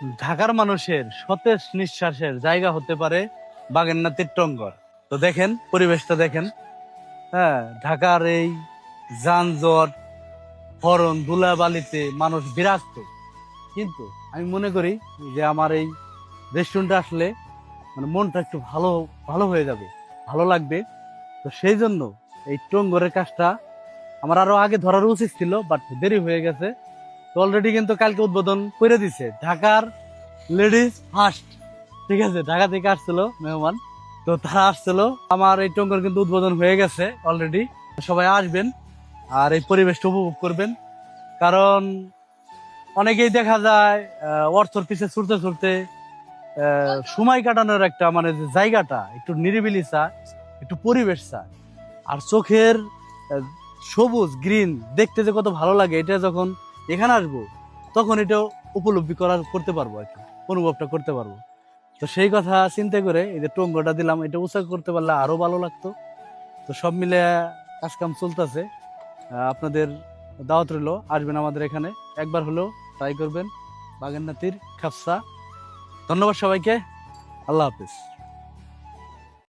ঢাকার মানুষের সতেজ নিঃশ্বাসের জায়গা হতে পারে বাগেরনাথের টঙ্গর তো দেখেন, পরিবেশটা দেখেন। হ্যাঁ ঢাকার এই যানজট হরণ ধুলাবালিতে মানুষ বিরাস্ত কিন্তু আমি মনে করি যে আমার এই রেস্টুরেন্টে আসলে মানে মনটা একটু ভালো ভালো হয়ে যাবে, ভালো লাগবে। তো সেই জন্য এই টঙ্গরের কাজটা আমার আরও আগে ধরার উচিত ছিল বাট দেরি হয়ে গেছে। অলরেডি কিন্তু কালকে উদ্বোধন করে দিছে। ঢাকার লেডিস ফার্স্ট ঠিক আছে, ঢাকা থেকে আসছিল মেহমান। তো তারা আসছিল। আমার এই টঙ্গর কিন্তু উদ্বোধন হয়ে গেছে অলরেডি সবাই আসবেন আর এই পরিবেশটা উপভোগ করবেন। কারণ অনেকেই দেখা যায় অর্থর পিছে ছুটতে ছুটতে সময় কাটানোর একটা মানে যে জায়গাটা একটু নিরিবিলি চায়, একটু পরিবেশ চায়। আর চোখের সবুজ গ্রিন দেখতে যে কত ভালো লাগে, এটা যখন এখানে আসব, তখন এটা উপলব্ধি করার, করতে পারব আর কি, অনুভবটা করতে পারব। তো সেই কথা চিন্তা করে এই যে টঙ্গটা দিলাম, এটা উৎসাহ করতে পারলে আরও ভালো লাগতো। তো সব মিলে কাজ কাম চলতেছে আপনাদের দাওয়াত রইল, আসবেন আমাদের এখানে। একবার হলেও ট্রাই করবেন। বাগেরনাথির খাপসা। ধন্যবাদ সবাইকে। আল্লাহ হাফিজ।